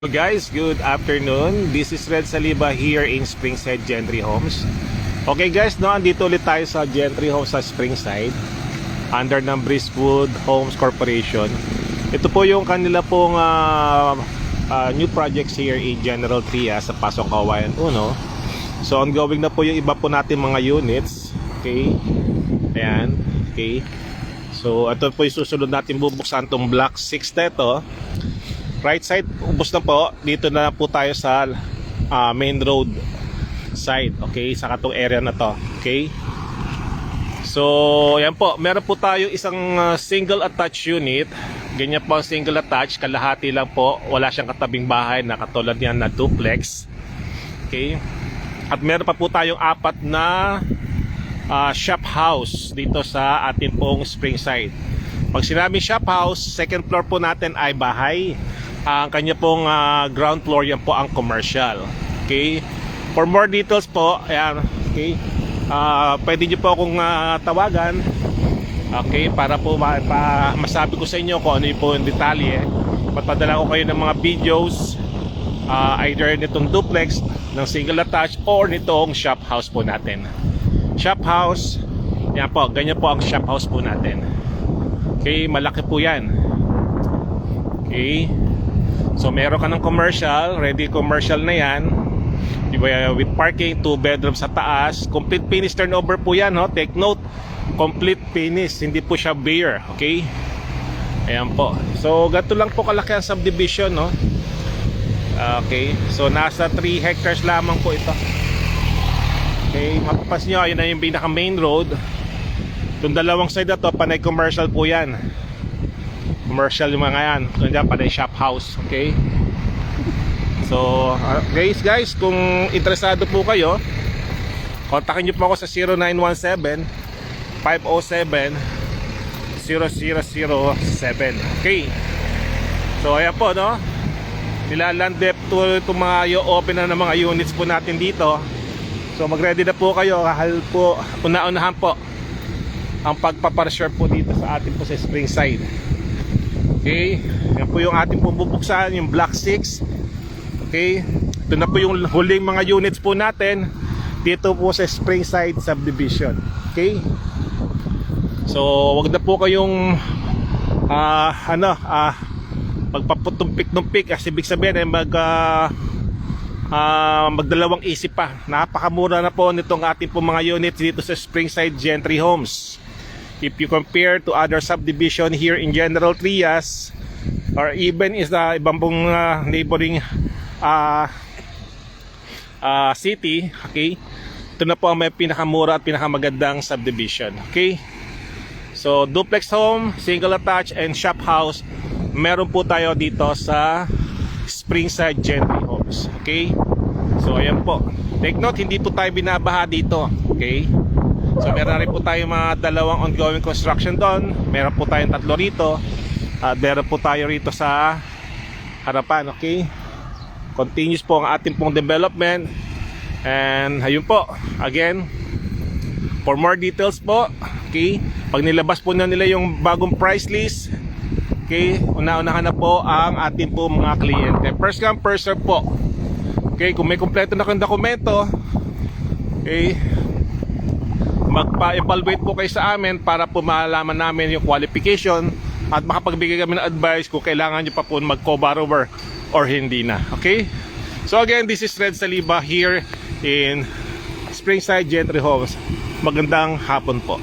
Hello guys, good afternoon. This is Red Saliba here in Springside Gentry Homes. Okay guys, no, andito ulit tayo sa Gentry Homes sa Springside under ng Briswood Homes Corporation. Ito po yung kanila pong ah, ah, new projects here in General Trias sa Pasok Kawayan 1. So ongoing na po yung iba po natin mga units. Okay. Ayan. Okay. So ito po yung susunod natin bubuksan tong block 6 na. Right side, ubos na po. Dito na po tayo sa ah, main road side. Okay, sa katong area na to. Okay. So, yan po. Meron po tayo isang ah, single attached unit. Ganyan po ang single attached. Kalahati lang po. Wala siyang katabing bahay na katulad yan na duplex. Okay. At meron pa po tayong apat na ah, shop house dito sa ating pong Springside. Pag sinabing shop house, second floor po natin ay bahay. Ang kanya pong ah, ground floor yan po ang commercial. Okay? For more details po, ayan, okay? Ah, pwede niyo po akong ah, tawagan. Okay, para po ma- pa- masabi ko sa inyo kung ano po yung detalye. Papadala ko kayo ng mga videos ah, either nitong duplex ng single attached or nitong shop house po natin. Shop house, yan po, ganyan po ang shop house po natin. Okay, malaki po yan. Okay. So meron ka ng commercial, ready commercial na yan. Di ba, with parking, two bedrooms sa taas. Complete finish turnover po yan, no? Take note, complete finish, hindi po siya bare, okay? Ayan po. So, ganito lang po kalaki ang subdivision, no? Okay. So, nasa 3 hectares lamang po ito. Okay, mapapas nyo, ayun na yung pinaka main road. Itong dalawang side na to, panay commercial po yan. Commercial yung mga yan. Doon dyan, panay shop house. Okay? So, uh, guys, guys, kung interesado po kayo, kontakin nyo po ako sa 0917 507 0007. Okay. So, ayan po, no? Nilalandep to itong mga i-open na ng mga units po natin dito. So, mag-ready na po kayo. Kahal po, una-unahan po ang pagpaparsure po dito sa atin po sa Springside. Okay, yan po yung ating pong bubuksan, yung Block 6. Okay, ito na po yung huling mga units po natin dito po sa Springside Subdivision. Okay, so wag na po kayong ah ano, ah magpaputumpik-tumpik kasi ibig sabihin ay mag ah, ah, magdalawang isip pa. Napakamura na po nitong ating po mga units dito sa Springside Gentry Homes. If you compare to other subdivision here in General Trias or even is the ibang pong ah, neighboring ah ah, city, okay? Ito na po ang may pinakamura at pinakamagandang subdivision, okay? So, duplex home, single attached, and shop house, meron po tayo dito sa Springside Gentry Homes, okay? So, ayan po. Take note, hindi po tayo binabaha dito, okay? So, meron na rin po tayo mga dalawang ongoing construction doon. Meron po tayong tatlo rito. At meron po tayo rito sa harapan, okay? Continuous po ang ating pong development. And ayun po, again, for more details po, okay, pag nilabas po na nila yung bagong price list, okay, una-unahan na po ang ating po mga kliyente. First come, first serve po. Okay, kung may kompleto na kang dokumento, okay, magpa-evaluate po kayo sa amin para po namin yung qualification at makapagbigay kami ng advice kung kailangan nyo pa po mag-co-borrower or hindi na. Okay? So again, this is Red Saliba here in Springside Gentry Homes. Magandang hapon po.